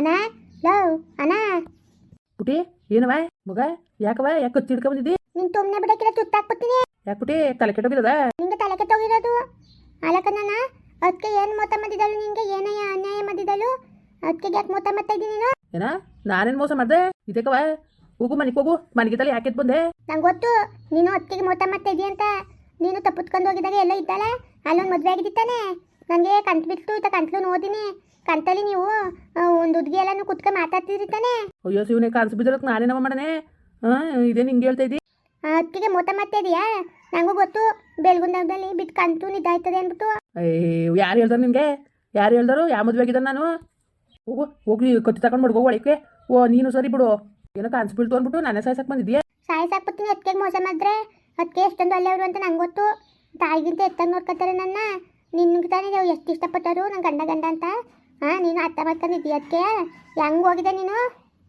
ಅಣ್ಣ ಲವ್ ಅನಾ? ಪುಟಿ ಏನವ? ಮಗ ಯಾಕವ? ಯಾಕೆ ಹಿಡ್ಕೊಂಡ್ ಬಂದಿದ್ದಿ? ನಿನ್ ತುಮ್ನೆ ಬಿಡಕ್ಕಿಲ್ಲ ತುತ್ತಾಕ್ಬಿಡ್ತೀನಿ. ಯಾಕೆ ಪುಟಿ ತಲೆ ಕೆಟ್ಟೋಗಿರದ ನಿಂಗೆ ತಲೆ ಕೆಟ್ಟೋಗಿರೋದು ಅಲಕಣ್ಣ ಅದಕ್ಕೆ ಏನು ಮೋತ ಮದ್ದಿದ್ದಳು ನಿಂಗೆ? ಏನಯ್ಯ ಅನ್ಯಾಯ ಮದ್ದಿದ್ದಳು ಅದಕ್ಕೆ ಯಾಕೆ ಮೋತ ಮಾಡ್ತಾ ಇದ್ದೀನಿ ನೀನು? ಏನ? ನಾನೇನ್ ಮೋಸ ಮಾಡ್ದೆ? ಇದಕ್ಕವ? ಹೋಗು ಮನೆಗೆ ಹೋಗು. ಮನೆಗೆ ತಲೆ ಯಾಕೆ ಬಂದೆ? ನಂಗೆ ಗೊತ್ತು ನೀನು ಅತ್ತಿಗೆ ಮೋತ ಮಾಡ್ತಾ ಇದೀಯ ಅಂತ. ನೀನು ತಪ್ಪುತ್ಕೊಂಡು ಹೋಗಿದಾಗ ಎಲ್ಲ ಇದ್ದಾಳೆ? ಅಲ್ಲೊಂದು ಮದುವೆ ಆಗಿದ್ದಾನೆ ನನಗೆ ಕಂತು ಬಿಟ್ಟು ಇತ್ತ ಕಂತ್ಲು ನೋದಿನಿ ಕಂತಲ್ಲಿ ನೀವು ಆ, ಎಲ್ಲಾನು ಕುತ್ಕ ಮಾತಾಡ್ತಿದ್ರಿ ತಾನೆ? ಅಯ್ಯೋ ಶಿವನೇ ಕಾಣಿಸ್ ಬಿದ್ದಲಕ್ ನಾನೇನವ ಮಾಡನೆ ಹಾ ಇದೇನು ಹಿಂಗೆ ಹೇಳ್ತಾ ಇದ್ದಿ? ಅತ್ತಿಗೆ ಮೋತ ಮತ್ತೆ ಇದೆಯಾ ನಂಗೂ ಗೊತ್ತು ಬೆಳಗುಂದದಲ್ಲಿ ಬಿಟ್ ಕಂತು ನಿದ್ದಾಯ್ತದೆ ಅಂದ್ಬಿಟ್ಟು. ಅಯ್ಯೋ ಯಾರು ಹೇಳ್ದಾರ ನಿನಗೆ? ಯಾರು ಹೇಳ್ದಾರು? ಯಾವ ಮದುವೆ ಆಗಿದ್ದಾನೆ ನಾನು? ಹೋಗು ಹೋಗಿ ಕತ್ತಿ ತಗೊಂಡು ಬಿಡ್ಬೋ ಒಳಕ್ಕೆ. ಓ ನೀನು ಸರಿ ಬಿಡು. ಏನೋ ಕಾಣಿಸ್ ಬೀಳ್ತು ಅಂದ್ಬಿಟ್ಟು ನಾನೇ ಸಾಯ್ಸಕ್ ಬಂದಿದ್ಯಾ ಸಾಯ್ಸಾಕ್ಬಿಡ್ತೀನಿ ಅತ್ತಿಗೆ ಮೋಸ ಮಾಡಿದ್ರೆ. ಅದಕ್ಕೆ ಎಷ್ಟೊಂದು ಅವರು ಅಂತ ನಂಗೆ ಗೊತ್ತು. ತಾಯಿಗಿಂತ ಎತ್ತಂಗೆ ನೋಡ್ಕೊತಾರೆ ನನ್ನ. ನಿನ್ನ ತಾನೇ ಎಷ್ಟು ಇಷ್ಟಪಟ್ಟರು ನನ್ನ ಗಂಡ ಗಂಡ ಅಂತ. ಹಾಂ ನೀನು ಅರ್ಥ ಮಾಡ್ಕೊಂಡಿದ್ದೀಯ ಅದಕ್ಕೆ ಹೆಂಗ್ ಹೋಗಿದೆ ನೀನು?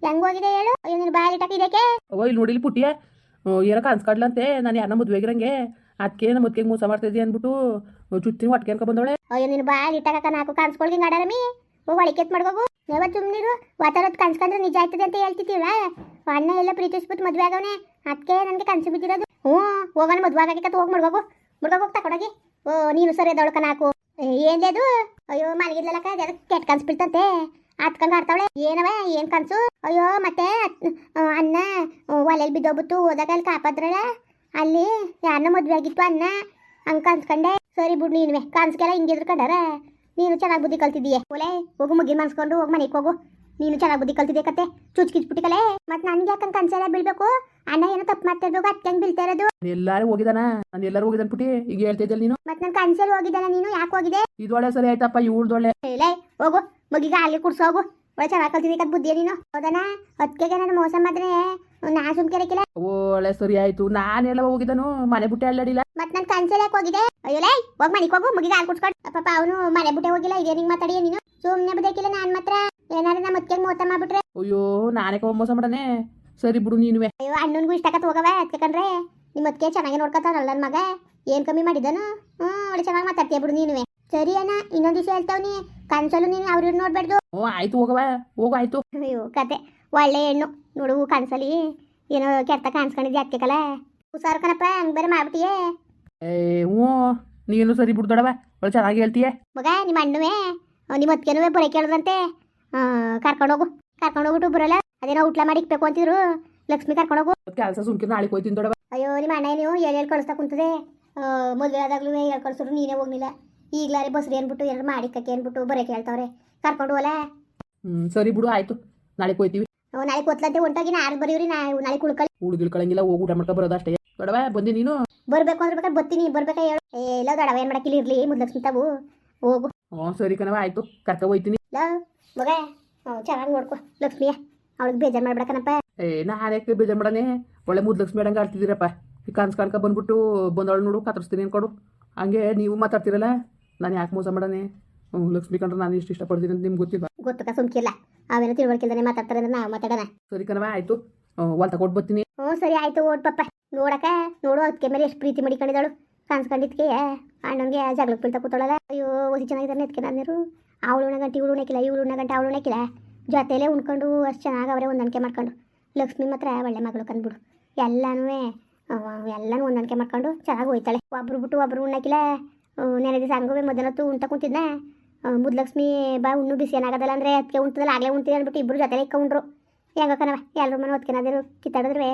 ಹೆಂಗ್ ಹೋಗಿದೆ ಹೇಳು? ಅಯ್ಯೋ ನೀನು ಬಾಯಲ್ಲಿ ಇದಕ್ಕೆ ಅವ್ವ ಇಲ್ಲಿ ನೋಡಿಲಿ ಪುಟ್ಟಿಯ ಏನೋ ಕಾಣಿಸ್ಕಾಡ್ಲಂತೆ ನಾನು ಯಾರನ್ನ ಮದುವೆ ಆಗಿರಂಗೆ? ಅದಕ್ಕೆ ನಮ್ಮ ಮುತ್ತಿಗೆ ಮೋಸ ಮಾಡ್ತಾ ಇದ್ದಿ ಅಂದ್ಬಿಟ್ಟು ಚುತ್ತಿ ಹೊಟ್ಕೆ ಅನ್ಕೊ ಬಂದವಳೆ ಅಯ್ಯೋ ನೀನು ಬಾಯಲ್ಲಿ ಇಟ್ಟಾಕ ನಾಲ್ಕು ಕಾಣಿಸ್ಕೊಳ್ಗಿ ಆಡಾರಮಿ? ಹೋಗಿ ಒಳಿಕೆತ್ ಮಾಡ್ಕೋಗು ನೀವ ಸುಮ್ಮನಿರು ವಾತಾವರಣ ಕನ್ಸ್ಕೊಂಡ್ರೆ ನಿಜ ಆಯ್ತದೆ ಅಂತ ಹೇಳ್ತಿದ್ದೀವ? ಅಣ್ಣ ಎಲ್ಲ ಪ್ರೀತಿಸ್ಬಿಟ್ಟು ಮದ್ವೆ ಆಗವನೆ. ಅದಕ್ಕೆ ನನಗೆ ಕನ್ಸು ಬಿದ್ದಿರೋದು. ಹ್ಞೂ ಹೋಗೋಣ ಮದ್ವೆ ಆಗಕ್ಕೆ ಹೋಗಿ ಮುಡ್ಗೋಗು ಮುಡ್ಗೋಗಿ ಕೊಡೋಗಿ ಓ ನೀನು ಸರಿ ಎದ್ದೊಳಕ ನಾಲ್ಕು ಏನ್ಲೇದು ಅಯ್ಯೋ ಮಲಗಿದ್ಲಕ್ಕ ಅದಕ್ಕೆ ಕೆಟ್ಟ ಕನ್ಸು ಬಿಡ್ತಂತೆ ಹತ್ಕೊಂಡು ಆಡ್ತಾವಳೆ. ಏನವ, ಏನ್ ಕನ್ಸು? ಅಯ್ಯೋ, ಮತ್ತೆ ಅನ್ನ ಒಲೆಯಲ್ಲಿ ಬಿದ್ದೋಗ್ಬಿಟ್ಟು ಹೋದಾಗ ಅಲ್ಲಿ ಕಾಪಾದ್ರಳ ಅಲ್ಲಿ ಯಾರನ್ನ ಮದ್ವೆ ಆಗಿತ್ತು ಅಣ್ಣ. ಹಂಗೆ ಕನ್ಸ್ಕೊಂಡೆ. ಸರಿ ಬಿಡು ನೀನುವೆ. ಕನ್ಸ್ಗೆಲ್ಲ ಹಿಂಗಿದ್ರು ಕಂಡಾರ ನೀನು ಚೆನ್ನಾಗಿ ಬುದ್ಧಿ ಕಲ್ತಿದ್ದೀಯ. ಒಲೆ, ಹೋಗು ಮುಗಿ ಮನ್ಸ್ಕೊಂಡು, ಹೋಗಿ ಮನೆಗೆ ಹೋಗು. ನೀನು ಚೆನ್ನಾಗಿ ಬುದ್ಧಿ ಕಲ್ತಿದೆ ಕತೆ. ಚುಚ್ಕಿಚ್ಬಿಟ್ಟಿಕಲೆ ಮತ್ತೆ ನನಗೆ ಯಾಕಂತ ಕನ್ಸೆಲ್ಲ ಬೀಳ್ಬೇಕು? ಅಣ್ಣ ಏನೋ ತಪ್ಪು ಮಾಡ್ತಾ ಇರ್ಬೇಕು ಅತ್ತೆ ಹೆಂಗೆ ಬೀಳ್ತಾ ಇರೋದು. ಎಲ್ಲಾರು ಹೋಗಿದಾನ? ನಾನು ಎಲ್ಲರೂ ಹೋಗಿದ್ ಪುಟಿ? ಈಗ ಹೇಳ್ತಾ ಇದ್ದಲ್ಲ ನೀನು? ಮತ್ತೆ ನನ್ ಕನ್ಸಲ್ಲಿ ಹೋಗಿದಾನ ನೀನು? ಯಾಕೆ ಹೋಗಿದೆ ಇದೊಳೆ ಸರಿ ಆಯ್ತಪ್ಪ ಇವಳ್ದೊಳೆ ಲೇ ಹೋಗು. ಮಗಿಗೆ ಅಲ್ಲಿ ಕುಡ್ಸ ಹೋಗು. ಒಳ್ಳೆ ಚೆನ್ನಾಗಿ ಕಲ್ತಿದೆ ಕತ್ ಬುದ್ಧಿಯ ನೀನು. ಹೋದಾನ? ಅದಕ್ಕೆ ನಾನು ಮೋಸ ಮಾಡಿದ್ರೆ ನಾ ಸುಮ್ಕಿರಕ್ಕಿಲ್ಲ ಒಳ್ಳೆ ಸರಿ ಆಯ್ತು. ನಾನೆಲ್ಲ ಹೋಗಿದ್ದಾನು ಮನೆ ಬುಟ್ಟೆ ಅಲ್ಲಾಡಿಲ್ಲ. ಮತ್ತೆ ನನ್ ಕನ್ಸಲ್ಲಿ ಯಾಕೆ ಹೋಗಿದೆ ಅಯ್ಯೋ ಲೈ ಹೋಗ್ ಮನೆಗೆ ಹೋಗು. ಮಗಿಗೆ ಹಾಲು ಕುಡ್ಸ್ಕೊಂಡು. ಪಾಪ ಅವನು ಮನೆ ಬುಟ್ಟೆ ಹೋಗಿಲ್ಲ ಇದೇ ನಿಂಗೆ ಮಾತಾಡಿಯ ನೀನು. ಸುಮ್ಮನೆ ಬದಕಿಲ್ಲ ನಾನು ಮಾತ್ರ. ಏನಾದ್ರು ನಮ್ಮ ಅತ್ತೆಗೆ ಮೋಸ ಮಾಡ್ಬಿಟ್ರೆ? ಅಯ್ಯೋ ನಾನೇ ಮೋಸ ಮಾಡನೆ ಸರಿ ಬಿಡು ನೀನುವೆ. ಅಯ್ಯೋ ಅಣ್ಣನಿಗೂ ಇಷ್ಟಕತ್ ಹೋಗವ ಅತ್ಕಂಡ್ರೆ ನಿಮ್ಮ ಅದಕ್ಕೆ ಚೆನ್ನಾಗಿ ನೋಡ್ಕೊತಾನಲ್ಲ ನನ್ನ ಮಗ. ಏನು ಕಮ್ಮಿ ಮಾಡಿದನು? ಹ್ಞೂ ಒಳ್ಳೆ ಚೆನ್ನಾಗಿ ಮಾತಾಡ್ತೀಯ ಬಿಡು ನೀನುವೆ. ಸರಿ ಅಣ್ಣ ಇನ್ನೊಂದು ದಿವಸ ಹೇಳ್ತಾವ್ನಿ ಕನ್ಸಲು ನೀನು ಅವ್ರನ್ನ ನೋಡ್ಬೇಡ್ದು. ಓ ಆಯ್ತು ಹೋಗವ ಹೋಗು ಆಯ್ತು. ಅಯ್ಯೋ ಕತೆ. ಒಳ್ಳೆ ಹೆಣ್ಣು. ನೋಡು ಕನ್ಸಲಿ ಏನೋ ಕೆಟ್ಟ ಕಾಣಿಸ್ಕೊಂಡಿದ್ದೆ ಅದಕ್ಕೆ ಕಲ ಹುಷಾರು ಕಣಪ್ಪ ಹಂಗೆ ಬೇರೆ ಮಾಡ್ಬಿಟ್ಟಿಯೇ. ಏ ಹ್ಞೂ ನೀನು ಸರಿ ಬಿಡು ದೊಡವ ಒಳ್ಳೆ ಚೆನ್ನಾಗಿ ಹೇಳ್ತೀಯ. ಮಗ ನಿಮ್ಮ ಅಣ್ಣುವೆ. ನಿಮ್ಮ ಅತ್ತಿಗೆನುವೆ ಬರೀ ಕೇಳಿದ್ರಂತೆ ಕರ್ಕೊಂಡೋಗು ಕರ್ಕೊಂಡೋಗ್ಬಿಟ್ಟು ಬರಲ್ಲ. ಅದೇನೋ ಊಟ ಮಾಡಿ ಇಕ್ಬೇಕು ಅಂತಿದ್ರು. ಲಕ್ಷ್ಮಿ ಕರ್ಕೊಂಡೋಗು ಕೆಲಸ ಸುಮ್ಕಿ ನಾಳೆ ಹೋಯ್ತೀನಿ ದೊಡವ ಅಯ್ಯೋ ನಿಮ್ಮ ಅಣ್ಣ ನೀವು ಹೇಳಿ ಕಳಿಸ್ತಾ ಕುಂತದೆ. ಮದುವೆ ಆದಾಗ್ಲೂ ಹೇಳಿ ಕಳ್ಸೋರು ನೀನೇ ಹೋಗ್ಲಿಲ್ಲ. ಈಗ್ಲಾರೆ ಬಸ್ರಿ ಅನ್ಬಿಟ್ಟು ಏನಾರು ಮಾಡಿಕಕ್ಕೆ ಅನ್ಬಿಟ್ಟು ಬರೀ ಕೇಳ್ತಾವ್ರೆ. ಕರ್ಕೊಂಡು ಹೋಗಲ್ಲ? ಹ್ಞೂ ಸರಿ ಬಿಡು ಆಯ್ತು. ನಾಳೆ ಹೋಯ್ತೀವಿ ನಾಳೆ ಕೊತ್ಲಂತೆ ಹೊಂಟೋಗಿ ನಾಳೆ ಬರೀವ್ರಿ ನಾ ನಾಳೆ ಕುಳ್ಕಳಿ ಹುಡುಗಿಲ್ ಕಳಂಗಿಲ್ಲ ಹೋಗಿ ಊಟ ಮಾಡ್ಕೊ ಬರೋದು ಅಷ್ಟೇ. ದೊಡವ ಬಂದಿ ನೀನು? ಬರಬೇಕು ಅಂದ್ರೆ ಬೇಕಾದ್ರೆ ಬತ್ತೀನಿ ಬರ್ಬೇಕಾ ಹೇಳು. ಏ ಇಲ್ಲ ದಡವ ಏನು ಮಾಡಕ್ಕಿಲ್ಲ ಇರ್ಲಿ ಮುದ್ಲಕ್ಷ್ಮಿ ತಾವು. ಹೋಗು. ಹ್ಞೂ ಸರಿ ಕಣವ ಆಯ್ತು. ಕರ್ಕೊ ಹೋಯ್ತೀನಿ. ಮಗ ಚೆನ್ನಾಗಿ ನೋಡ್ಕೊ. ಲಕ್ಷ್ಮಿಯ ಅವಳಿಗೆ ಬೇಜಾರು ಮಾಡ್ಬಿಡಕನಪ್ಪ ಏ ನಾನೇ ಬೇಜಾರು ಮಾಡನೆ ಒಳ್ಳೆ ಮುದ್ಲಕ್ಷ್ಮಿ ಮೇಡಂಗೆ ಆಡ್ತಿದ್ದೀರಪ್ಪ. ಈ ಕನ್ಸ್ ಕಾಣ್ಕ ಬಂದ್ಬಿಟ್ಟು ಬಂದವಳು ನೋಡು ಕತರಿಸ್ತೀನಿ ಅನ್ಕೊಡು. ಹಂಗೆ ನೀವು ಮಾತಾಡ್ತಿರಲ್ಲ? ನಾನು ಯಾಕೆ ಮೋಸ ಮಾಡನೆ ಹ್ಞೂ ಲಕ್ಷ್ಮಿ ಕಂಡ್ರೆ ನಾನು ಇಷ್ಟು ಇಷ್ಟಪಡ್ತೀನಿ ಅಂತ ನಿಮ್ಗೆ ಗೊತ್ತಿಲ್ಲ ಗೊತ್ತಕ್ಕ ಸುಮ್ಕಿಲ್ಲ ಅವೇನೋ ತಿಳುವಳಿಕೆಲ್ದಾನೆ ಮಾತಾಡ್ತಾರೆ ಅಂದ್ರೆ ನಾವು ಮಾತಾಡೋಣ. ಸರಿ ಕಣವ ಆಯಿತು. ಹೊಲ್ತ ಕೊಟ್ಟು ಬರ್ತೀನಿ. ಹ್ಞೂ ಸರಿ ಆಯ್ತು ಓಡ್ ಪಪ್ಪ. ನೋಡಕ ನೋಡು ಅದಕ್ಕೆ ಮೇಲೆ ಎಷ್ಟು ಪ್ರೀತಿ ಮಾಡಿಕೊಂಡಿದ್ದಾಳು. ಕಾಣಿಸ್ಕೊಂಡಿದ್ಕೆ ಅಣ್ಣಂಗೆ ಜಗಳಕ್ಕೆ ಬೀಳ್ತಾ ಕೂತಾಳಲ್ಲ. ಅಯ್ಯೋ ಓದಿ ಚೆನ್ನಾಗಿದ್ದಾನೆ ಅದಕ್ಕೆ ನಾನೇರು ಅವಳು ಉಣಗಂಟು ಇವಳು ಉಣ್ಣಕ್ಕಿಲ್ಲ ಇವಳು ಉಣ್ಣಗಂಟೆ ಅವಳು ಉಣ್ಣಕ್ಕಿಲ್ಲ ಜೊತೆಲೇ ಉಣ್ಕೊಂಡು ಅಷ್ಟು ಚೆನ್ನಾಗಿ ಅವರೇ ಹೊಂದಾಣಿಕೆ ಮಾಡ್ಕೊಂಡು. ಲಕ್ಷ್ಮಿ ಮಾತ್ರ ಒಳ್ಳೆ ಮಗಳು ಕಂದ್ಬಿಡು. ಎಲ್ಲನೂ ಎಲ್ಲನೂ ಹೊಂದಾಣಿಕೆ ಮಾಡ್ಕೊಂಡು ಚೆನ್ನಾಗಿ ಹೋಯ್ತಾಳೆ. ಒಬ್ರು ಬಿಟ್ಟು ಒಬ್ರು ಉಣ್ಣಕ್ಕಿಲ್ಲ ನೆನೆ ದಿವಸ ಹಂಗೂ ಮೊದಲತ್ತು ಉಣ್ತಾ ಕುಂತಿದ್ನ. ಮುದ್ಲಕ್ಷ್ಮಿ ಬಾ, ಉಣ್ಣು, ಬಿಸಿ ಏನಾಗೋದಲ್ಲ ಅಂದರೆ ಅದಕ್ಕೆ ಉಣ್ತದಲ್ಲ, ಆಗಲೇ ಉಣ್ತೀವಿ ಅಂದ್ಬಿಟ್ಟು ಇಬ್ಬರು ಜೊತೆಲೆ ಇಕ್ಕೊಂಡ್ರು. ಹೆಂಗ ಕಣವ ಎಲ್ಲರ ಮನೆ ಹೊತ್ಕೆನಾದ್ರು ಕಿತ್ತಾಡಿದ್ರೆ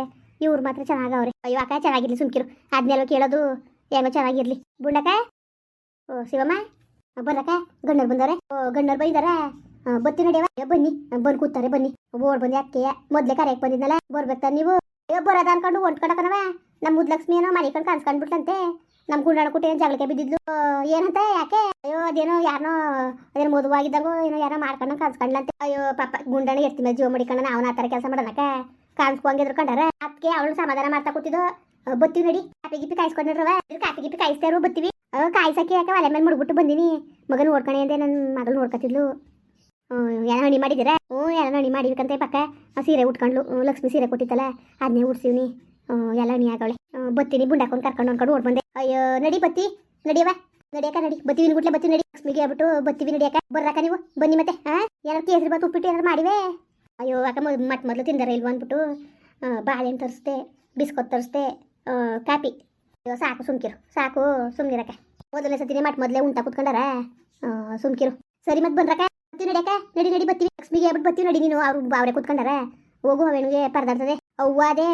ಇವ್ರು ಮಾತ್ರ ಚೆನ್ನಾಗವ್ರೆ ಅಯ್ಯೋ ಅಕ್ಕ, ಚೆನ್ನಾಗಿರ್ಲಿ ಸುಮ್ಕಿರು. ಅದನ್ನೆಲ್ಲ ಕೇಳೋದು ಹೆಂಗೋ ಚೆನ್ನಾಗಿರಲಿ. ಬುಂಡಕ್ಕ? ಓ, ಶಿವಮ್ಮ? ಬರ್ರಕ್ಕ? ಗಣ್ಣರು ಬಂದವ್ರೆ? ಗಣ್ಣರು ಬೈದಾರ? ಬತ್ತಿ ನಡೆಯವ ಬನ್ನಿ. ಬಂದು ಕೂತಾರೆ, ಬನ್ನಿ. ಓಡ್ ಬಂದೆ ಅಕ್ಕೆ. ಮೊದ್ಲೇ ಕರೆಯಕ್ಕೆ ಬಂದಿದ್ನಲ್ಲ ಬರ್ಬೇಕಾ ನೀವು. ಬರೋದ ಅನ್ಕೊಂಡು ಹೊಂಟ್ಕೊಡಕನವ? ನಮ್ಮ ಮುದ್ಲಕ್ಷ್ಮಿ ಏನೋ ಮನೆ ಕಂಡು ಕಾಣಿಸ್ಕೊಂಡ್ಬಿಟ್ಲಂತೆ. ನಮ್ಮ ಗುಂಡಾಣ ಕುಟ್ಟಿ ಏನು ಜಗಳಕ್ಕೆ ಬಿದ್ದಿದ್ಲು? ಏನಂತ ಯಾಕೆ? ಅಯ್ಯೋ, ಅದೇನೋ ಯಾರನೋ, ಅದೇನೋ ಮದುವಾಗಿದ್ದಾಗ, ಏನೋ ಯಾರೋ ಮಾಡ್ಕೊಂಡು ಕಾಣಿಸ್ಕೊಂಡ್ಲಂತೆ. ಅಯ್ಯೋ, ಪಾಪ, ಗುಂಡಾಣ ಎತ್ತಿ ಮೇಲೆ ಜೀವ ಮಡಿಕೊಂಡು ಅವನ ಆ ಥರ ಕೆಲಸ ಮಾಡೋಣಕ್ಕ ಕಾಣಿಸ್ಕೊಂಗಿದ್ರು ಕಂಡಾರ? ಅದಕ್ಕೆ ಅವಳು ಸಮಾಧಾನ ಮಾಡ್ತಾ ಕೂತಿದ್ದು? ಬತ್ತೀವಿ ನಡಿ. ಕಾಪಿ ಗಿಪ್ಪಿ ಕಾಯಿಸ್ಕೊಂಡಿರವ ಕಾಪಿ ಗಿಪಿ ಕಾಯಿಸ್ತಾರು ಬತ್ತೀವಿ ಆ, ಕಾಯ್ಸಕ್ಕೆ ಯಾಕೆ ಒಲೆ ಮೇಲೆ ಮುಡ್ಬಿಟ್ಟು ಬಂದಿನಿ. ಮಗನ ನೋಡ್ಕಣೆ ಅಂದೆ ನನ್ನ ಮಗಳು ನೋಡ್ಕೊತಿದ್ಲು. ಏನೋ ಹಣಿ ಮಾಡಿದ್ದೀರಾ? ಹ್ಞೂ ಎಲ್ಲ ಹಣಿ ಮಾಡಿಬೇಕಂತೆ ಪಕ್ಕ. ಸೀರೆ ಉಟ್ಕೊಂಡ್ಲು. ಲಕ್ಷ್ಮಿ ಸೀರೆ ಕೊಟ್ಟಿತ್ತಲ್ಲ ಅದನ್ನೇ ಉಡ್ಸಿವ್ನಿ. ಎಲ್ಲ ಹಣಿ ಆಗವಳೆ. ಬತ್ತೀನಿ ಬುಂಡಾಕೊಂಡು ಕರ್ಕೊಂಡು ಅನ್ಕೊಂಡು ಓಡ್ ಬಂದೆ. ಅಯ್ಯೋ ನಡಿ ಬತ್ತಿ. ನಡಿಯವ ನಡಿಯಕ್ಕ ನಡಿ ಬತ್ತೀವಿ ಗುಟ್ಲೆ ಬತ್ತಿ ನಡಿ. ಲಕ್ಷ್ಮಿಗೆ ಹೇಳ್ಬಿಟ್ಟು ಬತ್ತೀವಿ ನಡಿಯಕ್ಕ ಬರ್ರಕ್ಕ ನೀವು. ಬನ್ನಿ ಮತ್ತೆ ಹಾಂ ಏನಾರು ಕೇಸರಿ ಬಾತ್ ಉಪ್ಪಿಟ್ಟು ಏನಾದ್ರು ಮಾಡಿವೆ? ಅಯ್ಯೋ ಅಕ್ಕ ಮಟ್ ಮೊದಲು ತಿಂದಾರ ಇಲ್ವ ಅಂದ್ಬಿಟ್ಟು ಬಾಳೆಹಣ್ಣು ತರಿಸ್ದೆ ಬಿಸ್ಕೊತ್ ತರಿಸ್ದೆ ಕಾಪಿ. ಅಯ್ಯೋ ಸಾಕು ಸುಮ್ಕಿರು. ಸಾಕು ಸುಮ್ನಿರಕ್ಕ ಮೊದಲನೇ ಸತಿನೇ ಮಟ್ ಮೊದಲೇ ಉಂಟ ಕುತ್ಕೊಂಡಾರ? ಸುಮ್ಕಿರು. ಸರಿ ಮತ್ತೆ ಬಂದ್ರಕ ಬತ್ತೀವಿ ನಡಿಯಕ್ಕ ನಡಿ ನಡಿ ಬತ್ತೀವಿ ಲಕ್ಷ್ಮಿಗೆ ಹೇಳ್ಬಿಟ್ಟು ಬತ್ತೀವಿ ನಡಿ ನೀನು. ಅವ್ರು ಅವರೇ ಕುತ್ಕೊಂಡಾರ? ಹೋಗು ಅವೇಣಿಗೆ ಪರದಾಡ್ತದೆ. ಅವ್ವ ಅದೇ.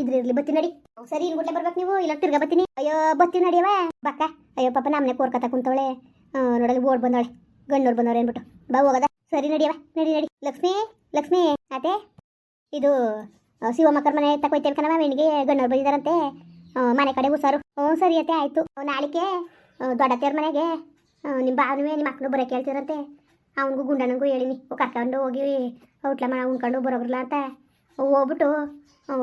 ಇದ್ರಿರ್ಲಿ ಬತ್ತಿ ನಡಿ. ಸರಿ ಸರಿ ಇನ್ಗುಟ್ಲೆ ಬರ್ಬೇಕು ನೀವು. ಇಲ್ಲ ತಿರ್ಗ ಬತ್ತೀನಿ ಅಯ್ಯೋ ಬತ್ತಿ ನಡಿಯವ ಬಕ್ಕ ಅಯ್ಯೋ ಪಾಪ ನಮ್ಮನೆ ಕೋರ್ಕತ ಕುಂತವಳೆ. ನೋಡಲಿ ಓಡ್ ಬಂದವಳೆ. ಗಣ್ಣೋರ್ ಬಂದವ್ರೆ ಅನ್ಬಿಟ್ಟು. ಬಾ ಹೋಗದ. ಸರಿ ನಡಿಯವ ನಡಿ ನಡಿ. ಲಕ್ಷ್ಮಿ ಲಕ್ಷ್ಮಿ ಅದೇ ಇದು ಆ, ಶಿವಮ್ಮಕ್ಕರ ಮನೆ ತಕೊಯ್ತೇವೆ ಕಣವ ವೆಣ್ಣಿಗೆ ಗಣ್ಣವ್ರು ಬಂದಿದ್ದಾರಂತೆ. ಆ, ಮನೆ ಕಡೆ ಹುಷಾರು. ಹ್ಞೂ, ಸರಿ ಅತ್ತೆ, ಆಯಿತು. ನಾಳಿಕೆ ದೊಡ್ಡತ್ತೆಯವ್ರ ಮನೆಗೆ. ನಿಮ್ಮ ಬಾವನುವೆ ನಿಮ್ಮ ಮಕ್ಕಳು ಬರೋಕೆ ಹೇಳ್ತಿರಂತೆ ಅವನಿಗೂ ಗುಂಡನಿಗೂ ಹೇಳಿನಿ. ಕರ್ಕೊಂಡು ಹೋಗಿ ಔಟ್ಲ ಮನೆ ಉಣ್ಕೊಂಡು ಬರೋಬ್ರಲ್ಲ ಅಂತ. ಹೋಗ್ಬಿಟ್ಟು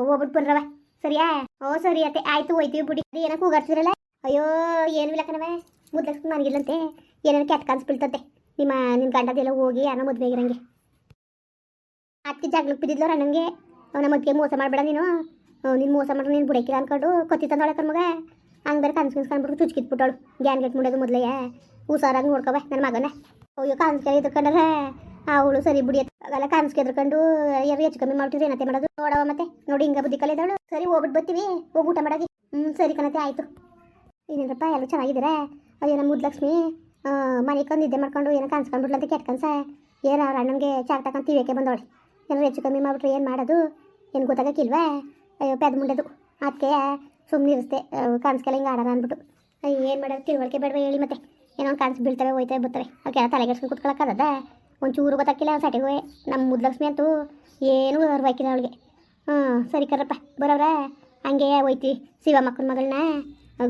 ಹೋಗ್ಬಿಟ್ಟು ಬರ್ರವ ಸರಿಯಾ? ಓ ಸರಿ ಅತ್ತೆ, ಆಯ್ತು, ಹೋಯ್ತೀವಿ ಬಿಡಿ. ಏನೋ ಕೂಗಾಡ್ತಿರಲ್ಲ ಅಯ್ಯೋ, ಏನು ಇಲ್ಲ ಕಣವ ಮುದ್ಲಕ್ಷ್ಮಿ ಮನಗಿಲ್ಲಂತೆ ಏನೇನು ಕೆಟ್ಟ ಕನ್ಸು ನಿಮ್ಮ ನಿಮ್ಮ ಗಂಡದೆಲ್ಲ ಹೋಗಿ ಯಾರೋ ಮದುವೆ ಆಗಿರಂಗೆ. ಅದಕ್ಕೆ ಜಗ್ಲಕ್ಕೆ ಬಿದ್ದಿದ್ಲು ನನಗೆ ಅವನ ಮದುವೆ ಮೋಸ ಮಾಡಬೇಡ ನೀನು. ನೀನು ಮೋಸ ಮಾಡ್ರೆ ನೀನು ಬುಡಕಿರ ಅನ್ಕೊಂಡು ಕತ್ತಿ ತಂದೊಳೆ ಮಗ. ಹಂಗೆ ಬೇರೆ ಕನ್ಸು ಕನ್ಸ್ಕೊಂಡ್ಬಿಟ್ಟು ಚುಚ್ಕಿತ್ಬಿಟ್ಟವಳು ಗ್ಯಾನ್ ಗೆಟ್ ಮುಡೋದು ಮೊದಲೇ. ಹುಷಾರಾಗಿ ನೋಡ್ಕೊವ ನನ್ನ ಮಗನ. ಅಯ್ಯೋ ಕಾನ್ಸ್ಕೆ ಎದ್ಕೊಂಡ್ರೆ ಅವಳು ಸರಿ ಬಿಡಿ ಅವೆಲ್ಲ ಕಾನ್ಸ್ಕೆ ಎದ್ಕೊಂಡು ಯಾರು ಹೆಚ್ಚು ಕಮ್ಮಿ ಮಾಡ್ತಿದ್ರೆ, ಏನತ್ತೆ ಮಾಡೋದು? ನೋಡವ ಮತ್ತೆ. ನೋಡಿ, ಹಿಂಗ ಬುದ್ಧಿ ಕಲಿದವಳು. ಸರಿ ಹೋಗ್ಬಿಟ್ಟು ಬರ್ತೀವಿ. ಹೋಗಿ ಊಟ ಮಾಡಾಗಿ. ಹ್ಞೂ ಸರಿ ಕಣತೆ, ಆಯಿತು. ಇನ್ನೇನಪ್ಪ ಎಲ್ಲ ಚೆನ್ನಾಗಿದ್ದೀರಾ? ಅಯ್ಯೋ ನಮ್ಮ ಮುದ್ಲಕ್ಷ್ಮಿ. ಮನೆ ಕಂದು ನಿದ್ದೆ ಮಾಡ್ಕೊಂಡು ಏನೋ ಕನ್ಸ್ಕೊಂಡ್ಬಿಟ್ಲು ಅಂತ ಕೆಟ್ಟ ಕನ್ಸ. ಏನೋ ಅವ್ರ ಅಣ್ಣನಿಗೆ ಚಾಕ್ ತಗೊಂಡು ಟಿವಿಗೆ ಬಂದವಳೆ. ಏನಾರು ಹೆಚ್ಚು ಕಮ್ಮಿ ಮಾಡ್ಬಿಟ್ರೆ ಏನು ಮಾಡೋದು? ಏನು ಗೊತ್ತಾಗಕ್ಕಿಲ್ವಾ? ಅಯ್ಯೋ ಪೆದ್ ಮುಂಡೆದು. ಅದಕ್ಕೆ ಸುಮ್ಮನೆ ಇರಿಸ್ದೆ. ಕನ್ಸ್ಕೆಲ್ಲ ಹಿಂಗೆ ಆಡೋಣ ಅಂದ್ಬಿಟ್ಟು. ಏನು ಮಾಡೋದು ತಿಳುವಳಿಕೆ ಬೇಡ ಹೇಳಿ ಮತ್ತೆ. ಏನೋ ಕನ್ಸು ಬೀಳ್ತವೆ, ಹೋಯ್ತವೆ ಬರ್ತವೆ ಅವಕ್ಕೆ ತಲೆಗೆಡ್ಸ್ಕೊಂಡು ಕುತ್ಕೊಳಕ್ಕದ ಒಂಚೂರು ಗೊತ್ತಾಕಿಲ್ಲ ಸಟಿಗೆ ನಮ್ಮ ಮುದ್ಲಕ್ಷ್ಮಿ ಅಂತೂ ಏನೂ ಅರ್ವಾಕಿಲ್ಲ ಅವಳಿಗೆ. ಹ್ಞೂ ಸರಿ ಕರಪ್ಪ ಬರೋರ ಹಂಗೆ ಹೋಯ್ತಿ ಶಿವ ಮಕ್ಕಳ ಮಗಳನ್ನ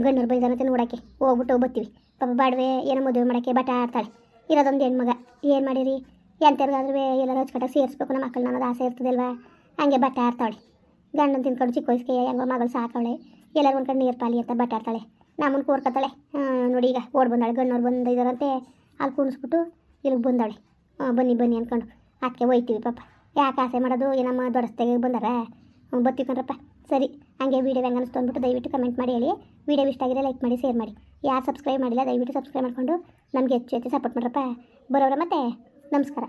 ಗಣ್ಣೂರು ಬೈದಾನಂತೆ ನೋಡೋಕ್ಕೆ. ಹೋಗ್ಬಿಟ್ಟು ಬರ್ತೀವಿ ಪಾಪ ಬಾಡ್ವೆ, ಏನೋ ಮದುವೆ ಮಾಡೋಕ್ಕೆ ಬಟ ಆಡ್ತಾಳೆ. ಇರೋದೊಂದು ಹೆಣ್ಮಗ. ಏನು ಮಾಡಿರಿ? ಎಂತರ್ಗಾದ್ರೂ ಎಲ್ಲರೂ ಹಚ್ಕಟ್ಟ ಸೇರಿಸ್ಬೇಕು. ನಮ್ಮ ಮಕ್ಕಳನ್ನ ಅನ್ನೋದು ಆಸೆ ಇರ್ತದಲ್ವಾ? ಹಂಗೆ ಬಟ್ಟ ಆಡ್ತಾಳೆ ಗಂಡನ ತಿನ್ಕೊಂಡು ಚಿಕ್ಕ ವಯಸ್ಸಿಗೆ ಹೆಂಗೋ ಮಗಳು ಸಾಕವಳೆ, ಎಲ್ಲರೂ ಒಂದು ಕಡೆ ನೀರು ಪಾಲಿ ಅಂತ ಬಟಾಡ್ತಾಳೆ. ನಮ್ಮನ್ನು ಕೋರ್ಕೊತಾಳೆ. ನೋಡಿ ಈಗ ಓಡ್ ಬಂದಾಳೆ. ಗಣ್ಣವ್ರು ಬಂದಿದ್ದಾರಂತೆ ಅಲ್ಲಿ ಕುಣಿಸ್ಬಿಟ್ಟು ಇಲ್ಲಿಗೆ ಬಂದಾಳೆ. ಬನ್ನಿ ಬನ್ನಿ ಅಂದ್ಕೊಂಡು ಅದಕ್ಕೆ ಒಯ್ತೀವಿ ಪಾಪ. ಯಾಕೆ ಆಸೆ ಮಾಡೋದು? ಏನಮ್ಮ ದೊಡ್ಡಸ್ತೆಗೆ ಬಂದಾರ? ಬರ್ತೀವಿ ಕಣ್ರಪ್ಪ ಸರಿ, ಹಂಗೆ ವೀಡಿಯೋ ಹೆಂಗೆ ಅನಿಸ್ತು ಅಂದ್ಬಿಟ್ಟು ದಯವಿಟ್ಟು ಕಮೆಂಟ್ ಮಾಡಿ ಹೇಳಿ. ವೀಡಿಯೋ ಇಷ್ಟ ಆಗಿದ್ರೆ ಲೈಕ್ ಮಾಡಿ ಶೇರ್ ಮಾಡಿ. ಯಾರು ಸಬ್ಸ್ಕ್ರೈಬ್ ಮಾಡಿಲ್ಲ, ದಯವಿಟ್ಟು ಸಬ್ಸ್ಕ್ರೈಬ್ ಮಾಡಿಕೊಂಡು ನಮಗೆ ಹೆಚ್ಚು ಹೆಚ್ಚು ಸಪೋರ್ಟ್ ಮಾಡ್ರಪ್ಪ. ಬರೋರ ಮತ್ತೆ, ನಮಸ್ಕಾರ.